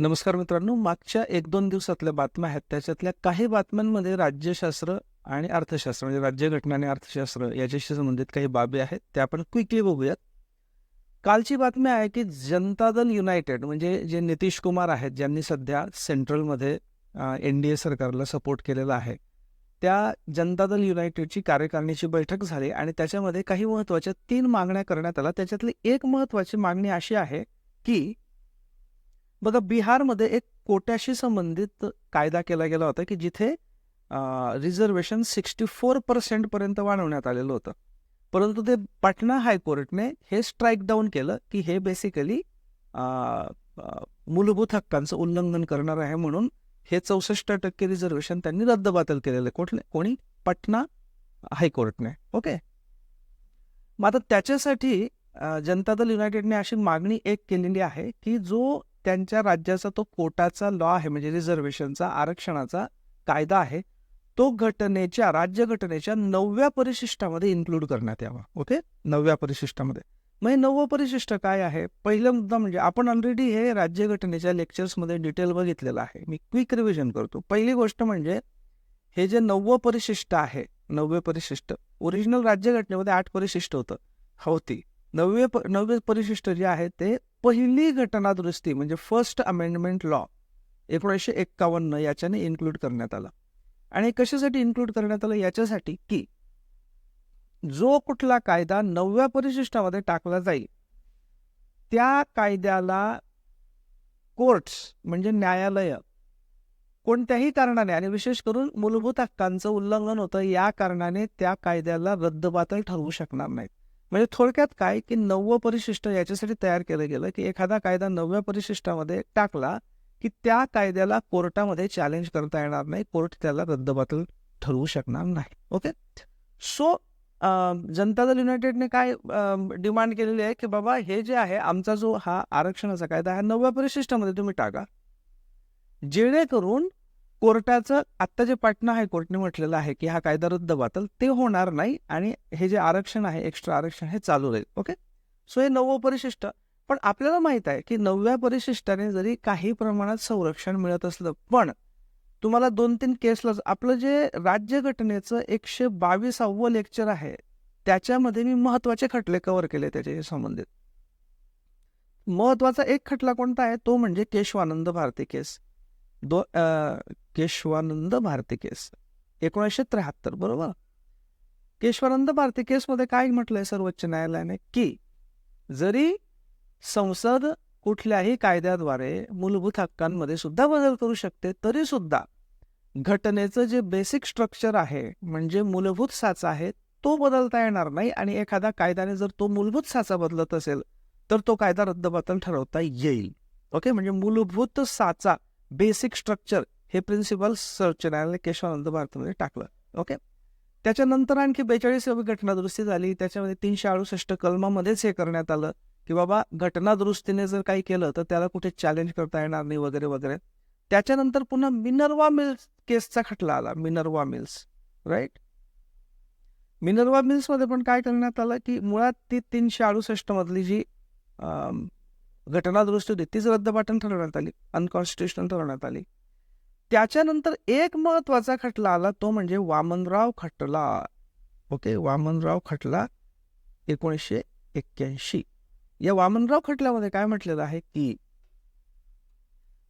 नमस्कार मित्रांनो मागच्या एक दोन दिवसातल्या बातम्या आहेत. त्याच्यातल्या काही बातम्यांमध्ये राज्यशास्त्र आणि अर्थशास्त्र म्हणजे राज्यघटना आणि अर्थशास्त्र याच्याशी संबंधित काही बाबी आहेत. त्या आपण क्विकली बघूयात. कालची बातमी आहे की जनता दल युनायटेड म्हणजे जे नितीश कुमार आहेत ज्यांनी सध्या सेंट्रलमध्ये एन डी ए सरकारला सपोर्ट केलेला आहे. त्या जनता दल युनायटेडची कार्यकारिणीची बैठक झाली आणि त्याच्यामध्ये काही महत्त्वाच्या तीन मागण्या करण्यात आल्या. त्याच्यातली एक महत्त्वाची मागणी अशी आहे की बघा बिहारमध्ये एक कोट्याशी संबंधित कायदा केला गेला होता की जिथे रिझर्वेशन सिक्स्टी फोर पर्सेंटपर्यंत वाढवण्यात आलेलं होतं. परंतु ते पाटणा हायकोर्टने हे स्ट्राईक डाऊन केलं की हे बेसिकली मूलभूत हक्कांचं उल्लंघन करणार आहे म्हणून हे चौसष्ट टक्के रिझर्वेशन त्यांनी रद्दबातल केलेलं कोठले? कोणी? पटना हायकोर्टने. ओके? मग आता त्याच्यासाठी जनता दल युनायटेडने अशी मागणी एक केलेली आहे की जो त्यांच्या राज्याचा तो कोटाचा लॉ आहे म्हणजे रिझर्वेशनचा आरक्षणाचा कायदा आहे तो घटनेच्या राज्यघटनेच्या नवव्या परिशिष्टामध्ये इन्क्लूड करण्यात यावा. ओके नवव्या परिशिष्टामध्ये. मग हे नववं परिशिष्ट काय आहे? पहिला मुद्दा म्हणजे आपण ऑलरेडी हे राज्यघटनेच्या लेक्चर्समध्ये डिटेल बघितलेलं आहे. मी क्विक रिव्हिजन करतो. पहिली गोष्ट म्हणजे हे जे नववं परिशिष्ट आहे नववे परिशिष्ट ओरिजिनल राज्यघटनेमध्ये आठ परिशिष्ट होतं. होती. नववे प नववे परिशिष्ट जे आहे ते पहिली घटना दुरुस्ती म्हणजे फर्स्ट अमेंडमेंट लॉ एकोणीसशे एक्कावन्न याच्याने इन्क्लूड करण्यात आला. आणि कशासाठी इन्क्लूड करण्यात आलं? याच्यासाठी की जो कुठला कायदा नवव्या परिशिष्टामध्ये टाकला जाईल त्या कायद्याला कोर्ट्स म्हणजे न्यायालय कोणत्याही कारणाने आणि विशेष करून मूलभूत हक्कांचं उल्लंघन होतं या कारणाने त्या कायद्याला रद्दबातल ठरवू शकणार नाहीत. म्हणजे थोडक्यात काय की नववं परिशिष्ट याच्यासाठी तयार केलं गेलं की एखादा कायदा नवव्या परिशिष्टामध्ये टाकला की त्या कायद्याला कोर्टामध्ये चॅलेंज करता येणार नाही. कोर्ट त्याला रद्दबातल ठरवू शकणार नाही. ओके सो जनता दल युनायटेडने काय डिमांड केलेली आहे की बाबा हे जे आहे आमचा जो हा आरक्षणाचा कायदा हा नवव्या परिशिष्टामध्ये तुम्ही टाका. जेणेकरून कोर्टाचं आत्ता जे पाटणा हायकोर्टने म्हटलेलं आहे की हा कायदा रद्द बातल ते होणार नाही आणि हे जे आरक्षण आहे एक्स्ट्रा आरक्षण हे चालू राहील ओके सो हे नववं परिशिष्ट. पण आपल्याला माहीत आहे की नवव्या परिशिष्टाने जरी काही प्रमाणात संरक्षण मिळत असलं पण तुम्हाला दोन तीन केसला आपलं जे राज्यघटनेचं एकशे बावीसावं लेक्चर आहे त्याच्यामध्ये मी महत्त्वाचे खटले कव्हर केले त्याच्याशी संबंधित. महत्त्वाचा एक खटला कोणता आहे? तो म्हणजे केशवानंद भारती केस. दो केशवानंद भारती केस. एकोणीसशे त्र्याहत्तर बरोबर? केशवानंद भारती केसमध्ये काय म्हटलंय सर्वोच्च न्यायालयाने? की जरी संसद कुठल्याही कायद्याद्वारे मूलभूत हक्कांमध्ये सुद्धा बदल करू शकते तरी सुद्धा घटनेचं जे बेसिक स्ट्रक्चर आहे म्हणजे मूलभूत साचा आहे तो बदलता येणार नाही आणि एखादा कायद्याने जर तो मूलभूत साचा बदलत असेल तर तो कायदा रद्दबातल ठरवता येईल. ओके? म्हणजे मूलभूत साचा बेसिक स्ट्रक्चर हे प्रिन्सिपल सर्च न्यायालय केशवानंद भारतामध्ये टाकलं. ओके त्याच्यानंतर आणखी बेचाळीसावी घटना दुरुस्ती झाली. त्याच्यामध्ये तीनशे अडुसष्ट कलमामध्येच हे करण्यात आलं की बाबा घटना दुरुस्तीने जर काही केलं तर त्याला कुठे चॅलेंज करता येणार नाही वगैरे वगैरे. त्याच्यानंतर पुन्हा मिनर्वा मिल्स केसचा खटला आला. Minerva Mills. राईट मिनर्वा मिल्समध्ये पण काय करण्यात आलं की मुळात ती तीनशे अडुसष्ट मधली जी घटना दुरुस्ती होती तीच रद्दपाटन ठरवण्यात आली. अनकॉन्स्टिट्युशनल ठरवण्यात आली. त्याच्यानंतर एक महत्त्वाचा खटला आला तो म्हणजे वामनराव खटला. ओके वामनराव खटला एकोणीसशे एक्क्याऐंशी. या वामनराव खटल्यामध्ये काय म्हटलेलं आहे की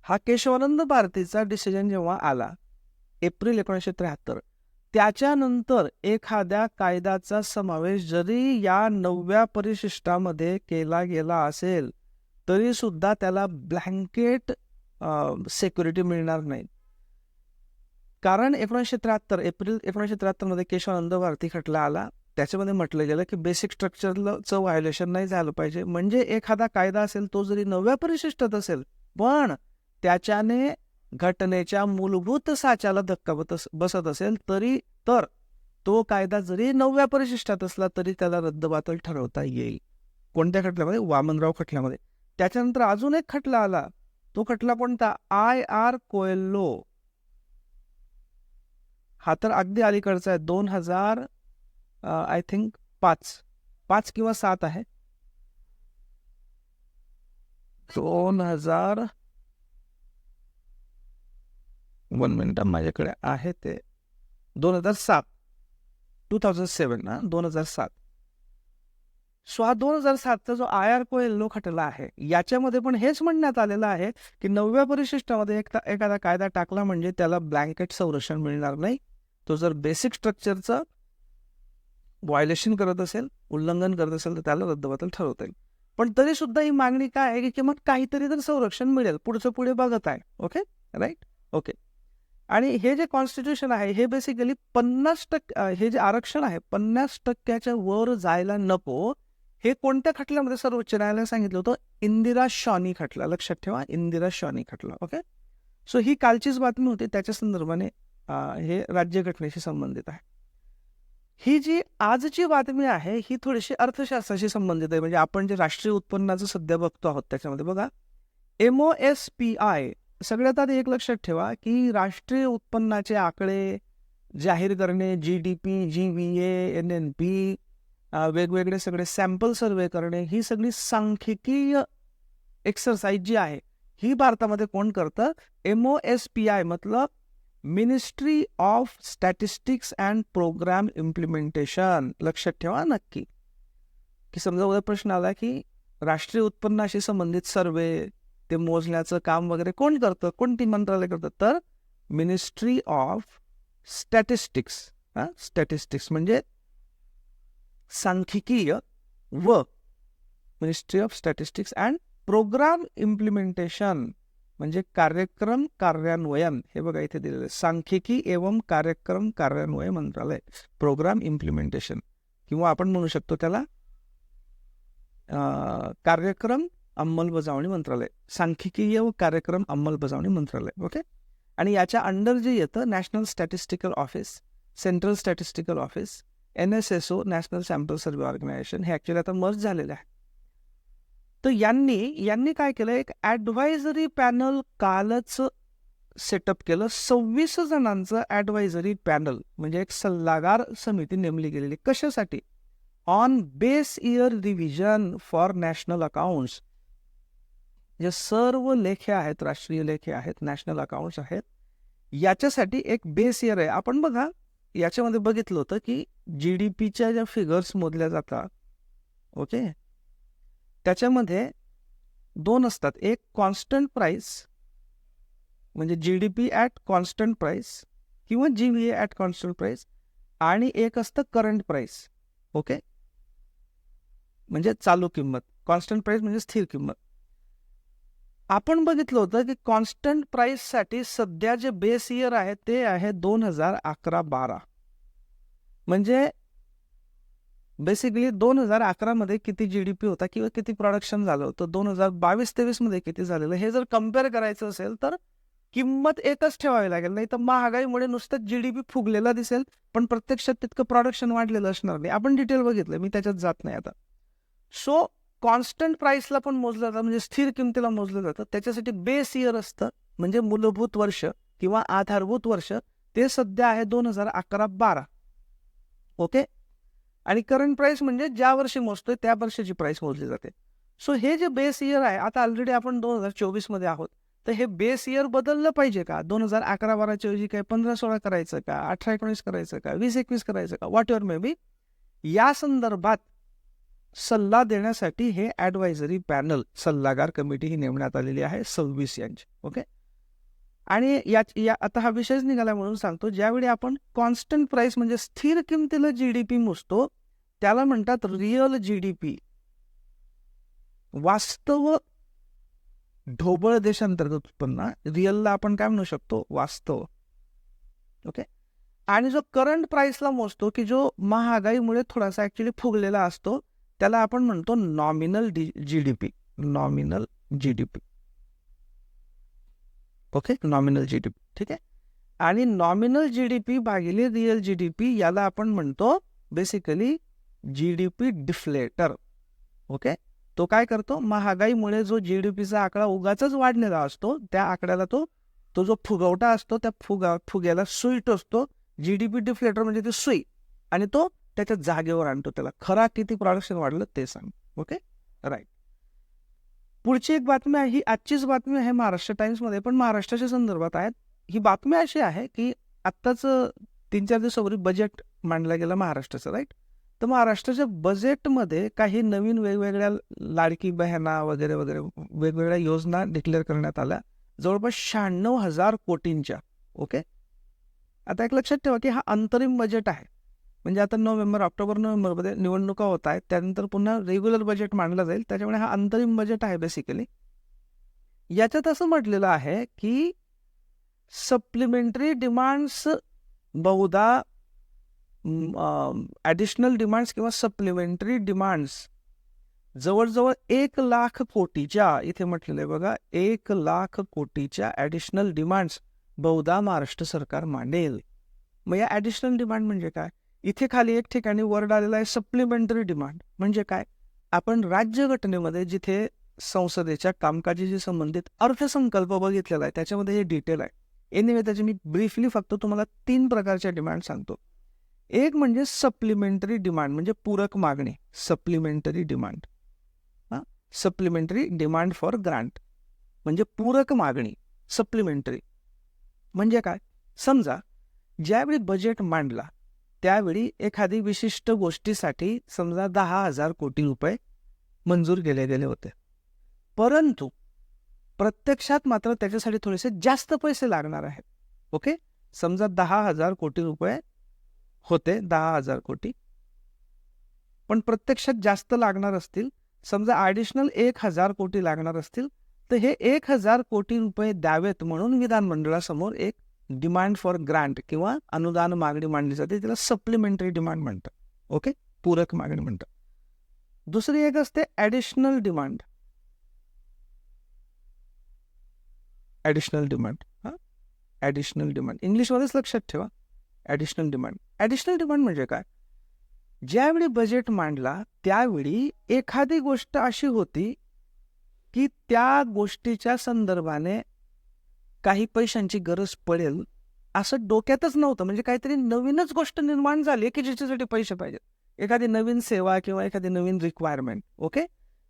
हा केशवानंद भारतीचा डिसिजन जेव्हा आला एप्रिल एकोणीसशे त्र्याहत्तर त्याच्यानंतर एखाद्या कायद्याचा समावेश जरी या नवव्या परिशिष्टामध्ये केला गेला असेल तरी सुद्धा त्याला ब्लँकेट सेक्युरिटी मिळणार नाही. कारण एकोणीसशे त्र्याहत्तर एप्रिल एकोणीसशे त्र्याहत्तरमध्ये केशवानंद भारती खटला आला. त्याच्यामध्ये म्हटलं गेलं की बेसिक स्ट्रक्चरचं व्हायोलेशन नाही झालं पाहिजे. म्हणजे एखादा कायदा असेल तो जरी नव्या परिशिष्टात असेल पण त्याच्याने घटनेच्या मूलभूत साच्याला धक्का बसत असेल तरी तर तो कायदा जरी नवव्या परिशिष्टात असला तरी त्याला रद्दबातल ठरवता येईल. कोणत्या खटल्यामध्ये? वामनराव खटल्यामध्ये. त्याच्यानंतर अजून एक खटला आला. तो खटला कोणता? I R Coelho. हा तर अगदी अलीकडचा आहे. दोन हजार आय थिंक पाच. पाच किंवा सात आहे. दोन हजार वन मिनिट माझ्याकडे आहे ते. दोन हजार सात. टू थाउजंड सेवन ना दोन हजार सात. सो हा दोन हजार सातचा जो आय आर कोएल्लो खटला आहे याच्यामध्ये पण हेच म्हणण्यात आलेलं आहे की नवव्या परिशिष्टामध्ये एक एखादा कायदा टाकला म्हणजे त्याला ब्लँकेट संरक्षण मिळणार नाही. तो जर बेसिक स्ट्रक्चरचं व्हायलेशन करत असेल उल्लंघन करत असेल तर त्याला रद्दबातल ठरवता येईल. पण तरी सुद्धा ही मागणी काय आहे की मग काहीतरी तर संरक्षण मिळेल पुढचं पुढे बघत आहे. ओके राईट ओके आणि हे जे कॉन्स्टिट्यूशन आहे हे बेसिकली पन्नास टक्के हे जे आरक्षण आहे पन्नास टक्क्याच्या वर जायला नको. हे कोणत्या खटल्यामध्ये सर्वोच्च न्यायालयाने सांगितलं होतं? इंदिरा शॉनी खटला. लक्षात ठेवा इंदिरा शॉनी खटला. ओके सो ही कालचीच बातमी होती. त्याच्या संदर्भाने हे राज्यघटनेशी संबंधित आहे. ही जी आजची बातमी आहे ही थोडीशी अर्थशास्त्राशी संबंधित आहे. म्हणजे आपण जे राष्ट्रीय उत्पन्नाचं सध्या बघतो आहोत त्याच्यामध्ये बघा. M O S P I सगळ्यात आधी एक लक्षात ठेवा की राष्ट्रीय उत्पन्नाचे आकडे जाहीर करणे G D P G V N N P वेगवेगळे सगळे सॅम्पल सर्वे करणे ही सगळी सांख्यिकीय एक्सरसाइज जी आहे ही भारतामध्ये कोण करतं? M O S P I मतलब ministry of statistics and programme implementation लक्षात ठेवा नक्की. की समजा उद्या प्रश्न आला की राष्ट्रीय उत्पन्नाशी संबंधित सर्वे ते मोजण्याचं काम वगैरे कोण करतं? कोणती मंत्रालय करतं? तर मिनिस्ट्री ऑफ स्टॅटिस्टिक्स हां? स्टॅटिस्टिक्स म्हणजे सांख्यिकीय व ministry of statistics and programme implementation म्हणजे कार्यक्रम कार्यान्वयन. हे बघा इथे दिलेलं आहे. सांख्यिकी एवं कार्यक्रम कार्यान्वय मंत्रालय. प्रोग्राम इम्प्लिमेंटेशन किंवा आपण म्हणू शकतो त्याला कार्यक्रम अंमलबजावणी मंत्रालय. सांख्यिकीय व कार्यक्रम अंमलबजावणी मंत्रालय. ओके? आणि याच्या अंडर जे येतं national statistical office central statistical office N S S O national sample survey organisation हे ॲक्च्युली आता मर्ज झालेलं आहे. तर यांनी यांनी काय केलं एक ॲडव्हायझरी पॅनल कालच सेटअप केलं. सव्वीस जणांचं ॲडव्हायझरी पॅनल म्हणजे एक सल्लागार समिती नेमली गेलेली. कशासाठी? On base year revision for national accounts जे सर्व लेखे आहेत राष्ट्रीय लेखे आहेत नॅशनल अकाउंट्स आहेत याच्यासाठी एक बेस इयर आहे. आपण बघा याच्यामध्ये बघितलं होतं की जी डी पीच्या ज्या फिगर्स मोजल्या जातात ओके त्याच्यामध्ये दोन असतात. एक कॉन्स्टंट प्राईस म्हणजे G D P at constant price किंवा G V A at constant price आणि एक असतं करंट प्राईस ओके म्हणजे चालू किंमत. कॉन्स्टंट प्राईस म्हणजे स्थिर किंमत. आपण बघितलं होतं की कॉन्स्टंट प्राईससाठी सध्या जे बेस इयर आहे ते आहे दोन हजार अकरा बारा. म्हणजे बेसिकली दोन हजार अकरामध्ये किती जी डी पी होता किंवा किती प्रोडक्शन झालं होतं? दोन हजार बावीस तेवीसमध्ये किती झालेलं? हे जर कंपेअर करायचं असेल तर किंमत एकच ठेवावी लागेल. नाही तर महागाईमुळे नुसतं जी डी पी फुगलेला दिसेल पण प्रत्यक्षात तितकं प्रोडक्शन वाढलेलं असणार नाही. आपण डिटेल बघितलं मी त्याच्यात जात नाही आता. सो कॉन्स्टंट प्राईसला पण मोजलं जातं म्हणजे स्थिर किमतीला मोजलं जातं. त्याच्यासाठी बेस इयर असतं म्हणजे मूलभूत वर्ष किंवा आधारभूत वर्ष ते सध्या आहे दोन हजार अकरा बारा. ओके आणि करंट प्राईस म्हणजे ज्या वर्षी मोजतोय त्या वर्षाची प्राईस मोजली जाते. सो हे जे बेस इयर आहे आता ऑलरेडी आपण दोन हजार चोवीसमध्ये आहोत. तर हे बेस इयर बदललं पाहिजे का? दोन हजार अकरा बाराच्या ऐवजी काय पंधरा सोळा करायचं का? अठरा एकोणीस करायचं का? वीस एकवीस करायचं का? वॉट एव्हर मे बी या संदर्भात सल्ला देण्यासाठी हे ॲडवायझरी पॅनल सल्लागार कमिटी ही नेमण्यात आलेली आहे सव्वीस यांची. ओके आणि या या आता हा विषयच निघाला म्हणून सांगतो ज्यावेळी आपण कॉन्स्टंट प्राइस म्हणजे स्थिर किमतीला जी डी पी मोजतो त्याला म्हणतात रिअल जी डी पी वास्तव ढोबळ देशांतर्गत उत्पन्न. रिअलला आपण काय म्हणू शकतो? वास्तव. ओके आणि जो करंट प्राइसला मोजतो की जो महागाईमुळे थोडासा ऍक्च्युली फुगलेला असतो त्याला आपण म्हणतो nominal G D P nominal G D P okay nominal G D P ठीक आहे? आणि नॉमिनल जी डी पी भागिले रिअल जी डी पी याला आपण म्हणतो basically G D P deflator okay तो काय करतो? महागाईमुळे जो जी डी पीचा आकडा उगाच वाढलेला असतो त्या आकड्याला तो तो जो फुगवटा असतो त्या फुगा फुग्याला सुई टोचतो. जी डी पी डिफ्लेटर म्हणजे ती सुई. आणि तो त्याच्या जागेवर आणतो त्याला. खरा किती प्रोडक्शन वाढलं ते सांग. ओके राईट पुढची एक बातमी आहे ही आजचीच बातमी आहे महाराष्ट्र टाइम्समध्ये पण महाराष्ट्राच्या संदर्भात आहेत ही बातमी अशी आहे की आत्ताच तीन चार दिवसापूर्वी बजेट मांडला गेलं महाराष्ट्राचं राईट तर महाराष्ट्राच्या बजेटमध्ये काही नवीन वेगवेगळ्या लाडकी बहना वगैरे वगैरे वेगवेगळ्या योजना डिक्लेअर करण्यात आल्या. जवळपास शहाण्णव हजार कोटींच्या. ओके आता एक लक्षात ठेवा की हा अंतरिम बजेट आहे. म्हणजे आता नोव्हेंबर ऑक्टोबर नोव्हेंबरमध्ये निवडणुका होत आहेत. त्यानंतर पुन्हा रेग्युलर बजेट मांडला जाईल. त्याच्यामुळे हा अंतरिम बजेट आहे बेसिकली याच्यात असं म्हटलेलं आहे की सप्लिमेंटरी डिमांड्स बहुधा ॲडिशनल डिमांड्स किंवा सप्लिमेंटरी डिमांड्स जवळजवळ एक लाख कोटीच्या इथे म्हटलेलं आहे बघा एक लाख कोटीच्या ॲडिशनल डिमांड्स बहुधा महाराष्ट्र सरकार मांडेल. मग या ॲडिशनल डिमांड म्हणजे काय? इथे खाली एक ठिकाणी वर्ड आलेला आहे सप्लिमेंटरी डिमांड म्हणजे काय? आपण राज्यघटनेमध्ये जिथे संसदेच्या कामकाजाशी संबंधित अर्थसंकल्प बघितलेला आहे त्याच्यामध्ये हे डिटेल आहे. एनिवे त्याचे मी ब्रीफली फक्त तुम्हाला तीन प्रकारच्या डिमांड सांगतो. एक म्हणजे सप्लिमेंटरी डिमांड म्हणजे पूरक मागणी supplementary demand supplementary demand for grant म्हणजे पूरक मागणी सप्लिमेंटरी म्हणजे काय? समजा ज्यावेळी बजेट मांडला त्यावेळी एखादी विशिष्ट गोष्टीसाठी समजा दहा हजार कोटी रुपये मंजूर केले गेले होते. परंतु प्रत्यक्षात मात्र त्याच्यासाठी थोडेसे जास्त पैसे लागणार आहेत. ओके? समजा दहा हजार कोटी रुपये होते दहा हजार कोटी. पण प्रत्यक्षात जास्त लागणार असतील समजा ॲडिशनल एक हजार कोटी लागणार असतील तर हे एक हजार कोटी रुपये द्यावेत म्हणून विधानमंडळासमोर एक डिमांड फॉर ग्रांट किंवा अनुदान मागणी मांडली जाते तिला सप्लिमेंटरी डिमांड म्हणतात. ओके पूरक मागणी म्हणतात. दुसरी एक असते ॲडिशनल डिमांड ॲडिशनल डिमांड हां? ॲडिशनल डिमांड इंग्लिशमध्येच लक्षात ठेवा. ॲडिशनल डिमांड ॲडिशनल डिमांड म्हणजे काय? ज्यावेळी बजेट मांडला त्यावेळी एखादी गोष्ट अशी होती की त्या गोष्टीच्या संदर्भाने काही पैशांची गरज पडेल असं डोक्यातच नव्हतं. म्हणजे काहीतरी नवीनच गोष्ट निर्माण झाली की ज्याच्यासाठी पैसे पाहिजेत. एखादी नवीन सेवा किंवा एखादी नवीन रिक्वायरमेंट ओके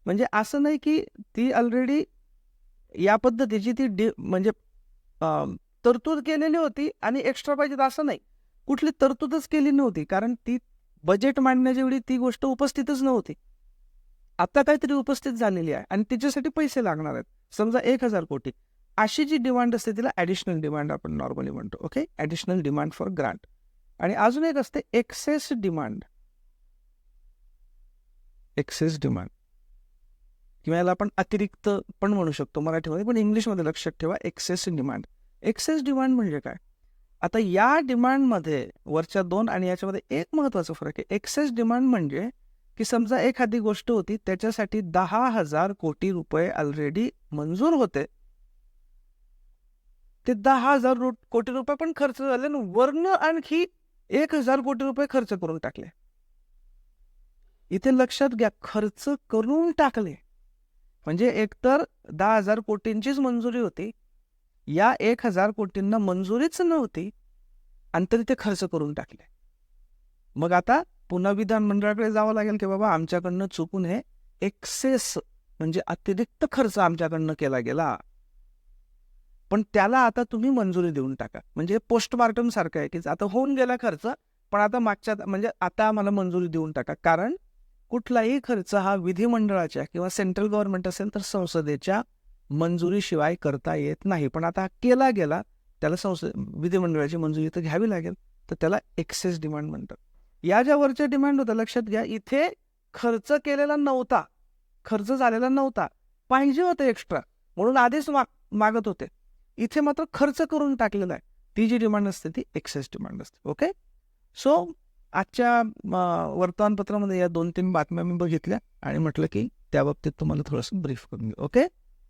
म्हणजे असं नाही की ती ऑलरेडी या पद्धतीची ती डि म्हणजे तरतूद केलेली होती आणि एक्स्ट्रा पाहिजेत असं नाही. कुठली तरतूदच केली नव्हती. कारण ती बजेट मांडण्याच्या वेळी ती गोष्ट उपस्थितच नव्हती. आता काहीतरी उपस्थित झालेली आहे आणि तिच्यासाठी पैसे लागणार आहेत. समजा एक हजार कोटी. अशी जी डिमांड असते तिला ॲडिशनल डिमांड आपण नॉर्मली म्हणतो. Okay additional demand for grant आणि अजून एक असते एक्सेस डिमांड एक्सेस डिमांड किंवा याला आपण अतिरिक्त पण म्हणू शकतो मराठीमध्ये पण इंग्लिशमध्ये लक्षात ठेवा एक्सेस डिमांड एक्सेस डिमांड म्हणजे काय? आता या डिमांडमध्ये वरच्या दोन आणि याच्यामध्ये एक महत्त्वाचा फरक आहे. एक्सेस डिमांड म्हणजे की समजा एखादी गोष्ट होती त्याच्यासाठी दहा हजार कोटी रुपये ऑलरेडी मंजूर होते. ते दहा हजार कोटी रुपये पण खर्च झाले आणि वर्ण आणखी एक हजार कोटी रुपये खर्च करून टाकले. इथे लक्षात घ्या खर्च करून टाकले. म्हणजे एकतर दहा हजार कोटींचीच मंजुरी होती या एक हजार कोटींना मंजुरीच नव्हती. आणि तरी ते खर्च करून टाकले. मग आता पुन्हा विधानमंडळाकडे जावं लागेल की बाबा आमच्याकडनं चुकून हे एक्सेस म्हणजे अतिरिक्त खर्च आमच्याकडनं केला गेला. पण त्याला आता तुम्ही मंजुरी देऊन टाका. म्हणजे पोस्टमार्टम सारखं आहे की आता होऊन गेला खर्च पण आता मागच्या म्हणजे आता आम्हाला मंजुरी देऊन टाका. कारण कुठलाही खर्च हा विधिमंडळाच्या किंवा सेंट्रल गव्हर्नमेंट असेल तर संसदेच्या मंजुरीशिवाय करता येत नाही. पण आता केला गेला त्याला संसद विधिमंडळाची मंजुरी तर घ्यावी लागेल तर त्याला एक्सेस डिमांड म्हणतात. या ज्या वरच्या डिमांड होता लक्षात घ्या इथे खर्च केलेला नव्हता. खर्च झालेला नव्हता. पाहिजे होतं एक्स्ट्रा म्हणून आधीच माग मागत होते. इथे मात्र खर्च करून टाकलेला आहे. ती जी डिमांड असते ती एक्सेस डिमांड असते. ओके? सो आजच्या वर्तमानपत्रामध्ये या दोन तीन बातम्या मी बघितल्या आणि म्हटलं की त्या बाबतीत तुम्हाला थोडंसं ब्रीफ करून घेऊ. Okay?